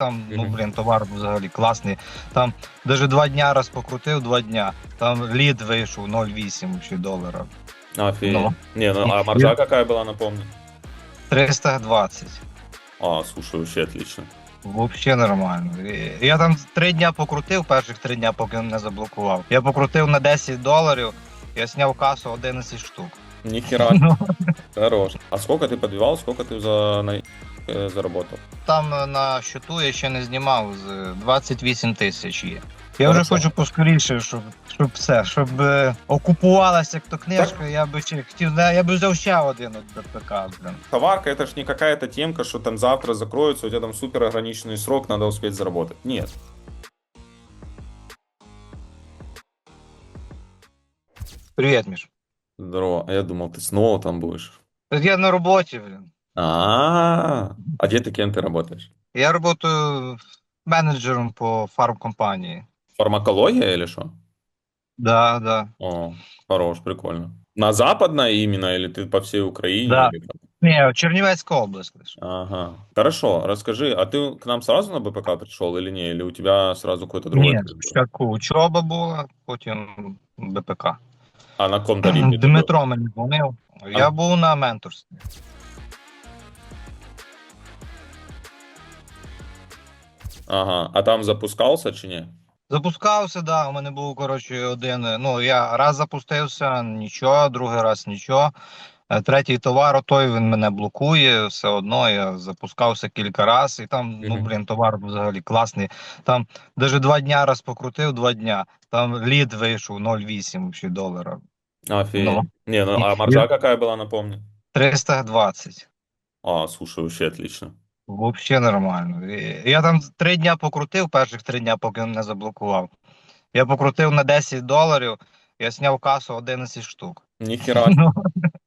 Там, ну Мгм. блін, товар взагалі класний. Там даже два дня раз покрутив, два дня. Там лід вийшов 0,8 ще долара. Офигеть. Ну. Не, ну а маржа какая была, напомни? 320. А, слушай, вообще отлично. Взагалі нормально. І- Я там три дня покрутив, перших три дня, поки не заблокував. Я покрутив на 10 доларів, я зняв касу 11 штук. Нихера, Ну, хорош. А сколько ты подбивал, сколько ты за, на, э, заработал? Там е, на счету я ще не знімав з 28 тисяч є. Я Хорошо. вже хочу поскоріше, щоб, щоб все, щоб е, окупувалася як то книжка, я би ще хотів, да, я би взяв ще один от ДПК, блин. Товарка это ж не какая-то темка, что там завтра закроется, у тебя там супер ограниченный срок, надо успеть заработать. Нет. Привіт, Міш. Здорово. А я думал, ты снова там будешь. Тут я на роботі, блин. А, а где ты кем ты работаешь? Я працюю менеджером по фармкомпанії. Фармакология или что? Да, да. О, хорош, прикольно. На западной именно, или ты по всей Украине? Да. или как? Ні, Чернівецька область лише. Ага. Хорошо, расскажи, а ты к нам сразу на БПК пришел или не? Или у тебя сразу какой-то другой? Ні, ответ был? спочатку учоба була, потім БПК. А на ком тарифе? ты был? Дмитро мені дзвонив. Я А. був на менторстві. Ага, а там запускался чи ні? Запускався, да. У мене був коротше один. Ну я раз запустився, нічого, другий раз нічого. Е, Третій товар, той він мене блокує. Все одно я запускався кілька разів, і там, ну блін, товар взагалі класний. Там даже два дня раз покрутив, два дня. Там лід вийшов 0,8 ще долара. Офигеть. Ну. Не, ну а маржа какая была, напомни? 320. А, слушай, вообще отлично. Взагалі нормально. Я там три дня покрутив, перших три дня, поки не заблокував. Я покрутив на 10 доларів, я зняв касу 11 штук. Нихера, Ну,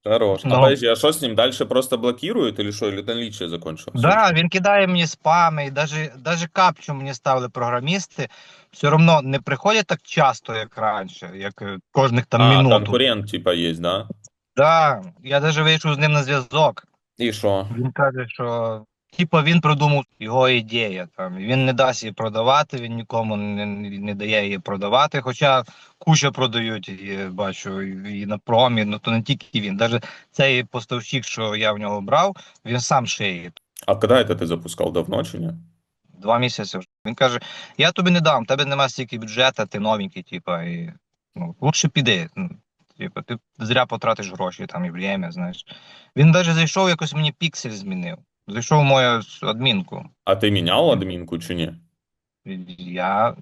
хорош. А Ну. подожди, а что с ним? Дальше просто блокирует или что? Или наличие закончилось? Да, він кидає мені спами, і даже, даже капчу мені ставили програмісти. Все одно не приходять так часто, як раніше, як кожних там А, минуту. конкурент типа есть, да? Да, я даже вийшов з ним на зв'язок. И что? Він каже, що типу він придумав його ідея. Там він не дасть її продавати, він нікому не, не дає її продавати. Хоча куча продають її, бачу, і на промі. Ну то не тільки він. Навіть цей поставщик, що я в нього брав, він сам шиє. А когда это ты запускал? Давно чи не? Два місяці вже. Він каже: Я тобі не дам, тебе немає стільки бюджету, ти новенький, типа, і ну, лучше піди. Ну, Типа, ти зря потратиш гроші там і время, знаєш. Він навіть зайшов, якось мені піксель змінив. Зайшов в мою адмінку. А ты менял админку чи не? Я.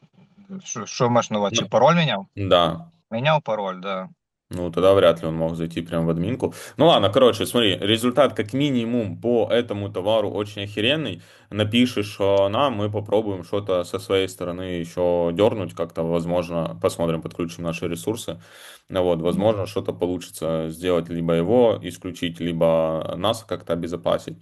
Що, що маєш на увазі? Чи Ну. пароль міняв? Да. Міняв пароль, да. Ну, тогда вряд ли он мог зайти прямо в админку. Ну ладно, короче, смотри, результат как минимум по этому товару очень охеренный. Напишешь э, нам, мы попробуем что-то со своей стороны еще дернуть как-то, возможно, посмотрим, подключим наши ресурсы. Ну Вот, возможно, что-то получится сделать, либо его исключить, либо нас как-то обезопасить.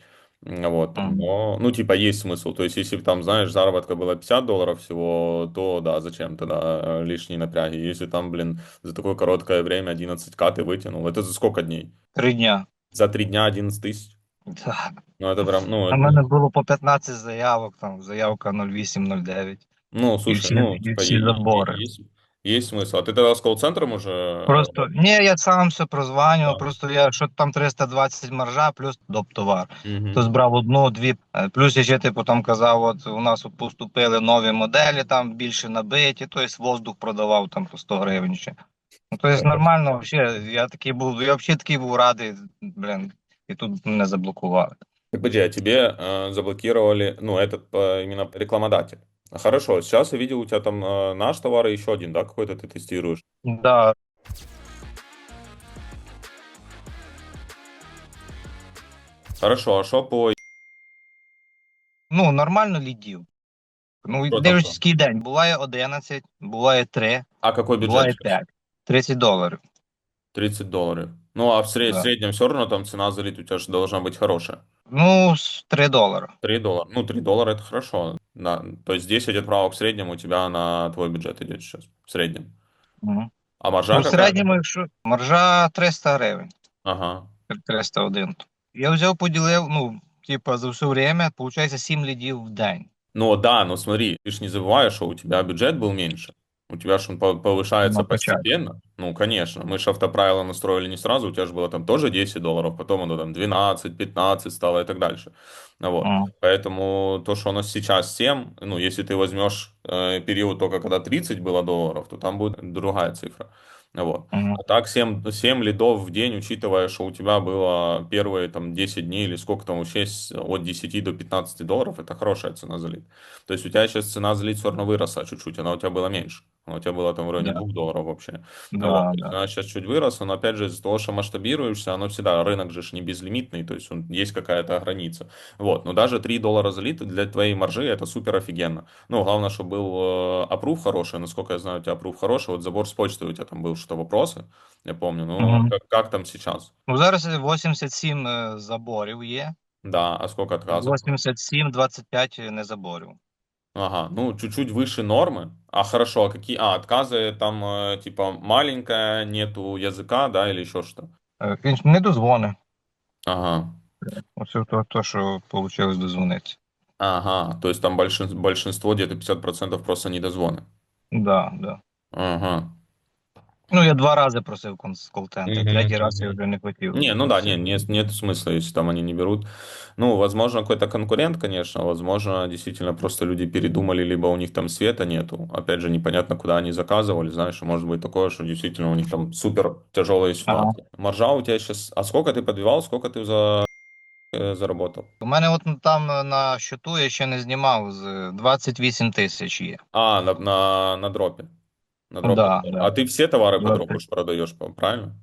М, Вот, Мгм. но, ну, типа, есть смысл. То есть, если бы там, знаешь, заработка было 50 долларов всего, то да, зачем тогда э, лишние напряги? Если там, блин, за такое короткое время 11к ты вытянул, это за сколько дней? Три дня. За три дня 11 тысяч? Да. Ну, это прям, ну, А это- в мене було по 15 заявок, там заявка 0809. ну, слушай, всі- ну, і типа, всі е- забори. е- есть, есть смысл. А ты тогда с колл-центром уже? Просто ні, я сам все прозванював, Так. просто я що там 320 маржа, плюс доп товар. Мгм. Хтось брав одну, дві. Е, Плюс я ще типу там казав, от у нас от поступили нові моделі, там більше набиті, тобто воздух продавав там по 100 гривень ще. Ну, тобто Так. нормально, взагалі, я такий був, я взагалі такий був радий, блін, і тут мене заблокували. Так, подожди, а тебе э, заблокировали, ну, этот э, именно рекламодатель. Хорошо, сейчас я видел у тебя там э, наш товар и еще один, да, какой-то ты тестируешь. Да, Хорошо, а что по... ну нормально лідів. Ну, Що там дивлячись, там? який день. Буває 11, буває 3, А какой бюджет? буває сейчас? 5. 30 доларів. 30 долларов. Ну, а в сред- Да. среднем все равно там цена залить у тебя же должна быть хорошая. Ну, с 3 долари. 3 доллара. Ну, 3 доллара это хорошо. Да. То есть 10 отправок в среднем у тебя на твой бюджет идет сейчас. В среднем. Угу. А маржа Ну, в какая? середньому, якщо маржа 300 гривень. Ага. 301. Я взяв, поділив, ну, типа, за все время, виходить, 7 лідів в день. Ну да, но смотри, ты ж не забываешь, что у тебя бюджет был меньше. У тебя же он по- повышается на початку. постепенно. Ну, конечно. Мы же автоправила настроили не сразу. У тебя же было там тоже 10 долларов, потом оно там 12, 15 стало и так дальше. Ну Вот. Мгм. Поэтому то, что у нас сейчас 7, ну, если ты возьмешь э, период только когда 30 было долларов, то там будет другая цифра. Вот. Мгм. А так 7, 7 лидов в день, учитывая, что у тебя было первые там 10 дней или сколько там вообще от 10 до 15 долларов, это хорошая цена за лид. То есть у тебя сейчас цена за лид все равно выросла чуть-чуть, она у тебя была меньше. Она у тебя была там в районе Да, 2 долларов вообще. Ну Вот. да, То есть да. она сейчас чуть выросла, но опять же из-за того, что масштабируешься, оно всегда, рынок же ж не безлимитный, то есть он, есть какая-то граница. Вот. Но даже 3 доллара за лид для твоей маржи это супер офигенно. Ну, главное, чтобы был э, аппрув хороший, насколько я знаю, у тебя аппрув хороший. Вот забор с почты у тебя там был, что вопросы, я помню. Ну, а Мгм. как, как там сейчас? Ну, зараз 87 е, заборів є. Да, а сколько отказов? 87, 25 не заборів. Ага, ну, чуть-чуть выше нормы. А хорошо, а какие? А, отказы там, э, типа, маленькая, нету языка, да, или еще что? Е, Він ж не дозвонив. Ага, Оце то, то що вийшло дозвонитися. ага, то есть там большин- большинство, где-то 50% просто недозвоны. Да, да. Ага. Ну, я два рази просив кон- кол-центр, Мгм, третій раз я мгм. вже не хотів. Не, ну да, просити. не, нет, нет смысла, если там они не берут. Ну, возможно, какой-то конкурент, конечно, возможно, действительно просто люди передумали, либо у них там света нету. Опять же, непонятно, куда они заказывали, знаешь, может быть такое, что действительно у них там супер тяжелая ситуация. Маржа у тебя сейчас... А сколько ты подбивал, сколько ты за... э, заработал? У мене от там е, на щоту я ще не знімав з 28 тисяч є. А, на, на, на дропе. На дропе. Да, да. А ты все товары по 20. дропу ж продаешь, правильно?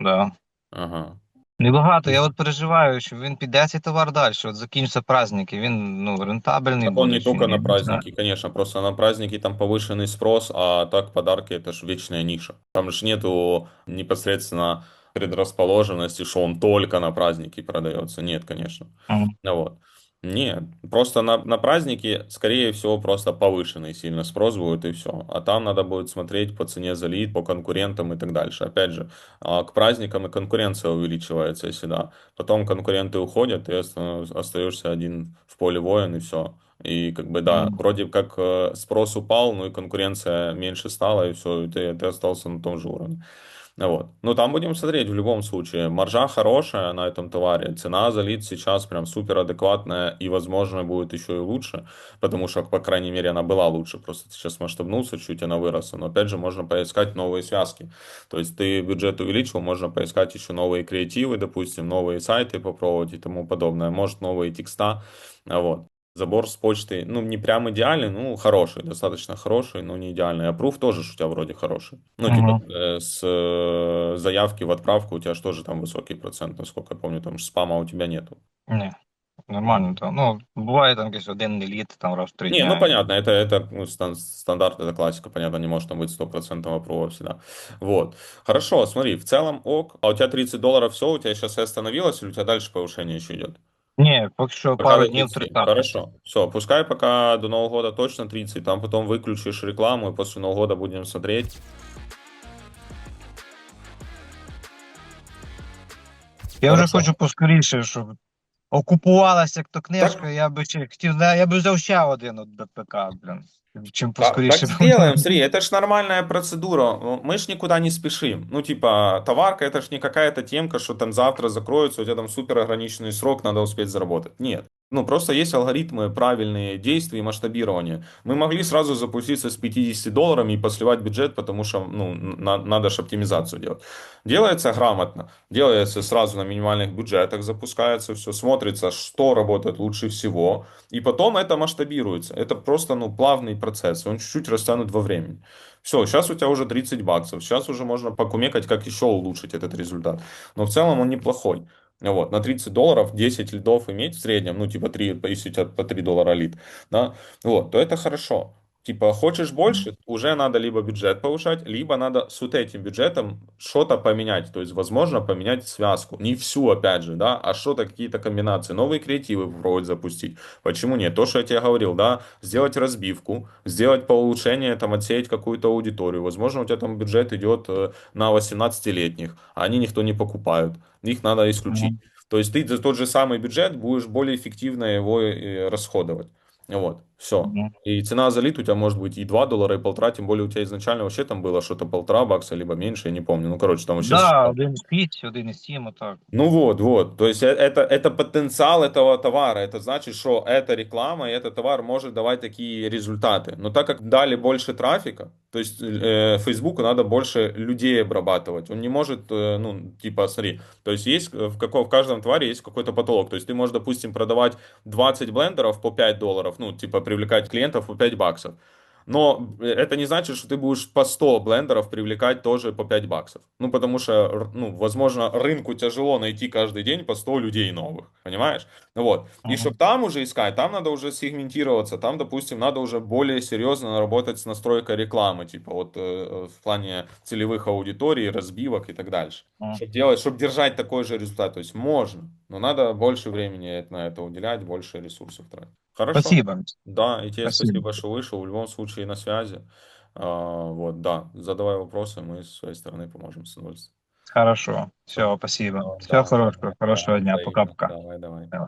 Да. Ага. Небагато. Я от переживаю, що він піде цей товар далі. От закінчаться праздники. Він ну рентабельний Так он буде. не чи только ні, на не праздники, конечно, просто на праздники там повышенный спрос, а так подарки это же вечная ниша. Там же нету непосредственно предрасположенности, что он только на праздники продается. Нет, конечно. знаю. Мгм. Ну вот. Нет, просто на, на праздники, скорее всего, просто повышенный сильно спрос будет и все. А там надо будет смотреть по цене за лид, по конкурентам и так дальше. Опять же, а, к праздникам и конкуренция увеличивается, если да. Потом конкуренты уходят, и оста- остаешься один в поле воин, и все. И как бы да, Мгм. вроде как э, спрос упал, ну и конкуренция меньше стала, и все, и ты, ты остался на том же уровне. Вот. Ну, там будем смотреть в любом случае. Маржа хорошая на этом товаре. Цена за лид сейчас прям супер адекватная и, возможно, будет еще и лучше, потому что, по крайней мере, она была лучше. Просто сейчас масштабнулся чуть, она выросла. Но, опять же, можно поискать новые связки. То есть ты бюджет увеличил, можно поискать еще новые креативы, допустим, новые сайты попробовать и тому подобное. Может, новые текста. Вот. Забор с почты, ну, не прям идеальный, ну, хороший, достаточно хороший, но не идеальный. Аппрув тоже ж у тебя вроде хороший. Ну, типа, Мгм. э, с э, заявки в отправку у тебя же тоже там высокий процент, насколько я помню, там же спама у тебя нету. Ні. Нормально там. Ну, буває там якийсь один літ, там раз в три Не, дня. ну понятно, это, это ну, стан- стандарт, это классика, понятно, не может там быть стопроцентного аппрува всегда. Вот. Хорошо, смотри, в целом ок, а у тебя 30 долларов все, у тебя сейчас и остановилось, или у тебя дальше повышение еще идет? Ні, поки що Пока пару до днів 30. 30. Хорошо. Все, пускай пока до Нового года точно 30, там потом выключишь рекламу, и после Нового года будем смотреть. Я вже Хорошо. хочу поскоріше, щоб окупувалася як то книжка, я би ще хотів, знає, я би взяв ще один от БПК, блін. Чим Так, поскоріше. так сделаем, смотри, это ж нормальная процедура, мы ж никуда не спешим. Ну, типа, товарка это ж не какая-то темка, что там завтра закроется, у тебя там супер ограниченный срок, надо успеть заработать. Нет. Ну, просто есть алгоритмы правильные действия и масштабирования. Мы могли сразу запуститься с 50 долларами и посливать бюджет, потому что, ну, на- надо же оптимизацию делать. Делается грамотно, делается сразу на минимальных бюджетах, запускается все, смотрится, что работает лучше всего, и потом это масштабируется. Это просто, ну, плавный процесс, он чуть-чуть растянут во времени. Все, сейчас у тебя уже 30 баксов, сейчас уже можно покумекать, как еще улучшить этот результат. Но в целом он неплохой. Вот, на 30 долларов 10 лидов иметь в среднем, ну, типа 3, если у тебя по 3 доллара лид, да, вот, то это хорошо. Типа, хочешь больше, уже надо либо бюджет повышать, либо надо с вот этим бюджетом что-то поменять. То есть, возможно, поменять связку. Не всю, опять же, да, а что-то, какие-то комбинации. Новые креативы попробовать запустить. Почему нет? То, что я тебе говорил, да, сделать разбивку, сделать по улучшению, там, отсеять какую-то аудиторию. Возможно, у тебя там бюджет идет э, на 18-летних, а они никто не покупают. Их надо исключить. Мгм. То есть ты за тот же самый бюджет будешь более эффективно его э, расходовать. Вот, все. И цена за лид у тебя может быть и 2 доллара, и полтора, тем более у тебя изначально вообще там было что-то полтора бакса, либо меньше, я не помню. Ну, короче, там вообще... Да, 1,6, 1,7, отак. Ну вот, вот. То есть э- это, это потенциал этого товара. Это значит, что эта реклама и этот товар может давать такие результаты. Но так как дали больше трафика, то есть э, Фейсбуку надо больше людей обрабатывать. Он не может, э, ну, типа, смотри, то есть есть э, в, каком, в каждом товаре есть какой-то потолок. То есть ты можешь, допустим, продавать 20 блендеров по 5 долларов, ну, типа, привлекать клиентов по 5 баксов. Но это не значит, что ты будешь по 100 блендеров привлекать тоже по 5 баксов. Ну, потому что, ну, возможно, рынку тяжело найти каждый день по 100 людей новых, понимаешь? Вот. И чтобы там уже искать, там надо уже сегментироваться, там, допустим, надо уже более серьезно работать с настройкой рекламы, типа вот э, в плане целевых аудиторий, разбивок и так дальше. Мгм. Чтобы делать, чтобы держать такой же результат. То есть можно, но надо больше времени на это уделять, больше ресурсов тратить. Хорошо. Спасибо. Да, и тебе Спасибо. спасибо, что вышел. В любом случае на связи. А, вот, да, задавай вопросы, мы с своей стороны поможем с удовольствием. Хорошо. Все, спасибо. Да, Всего да, хорошего. да, Хорошего дня. взаимно. Пока-пока. Давай, давай. Давай.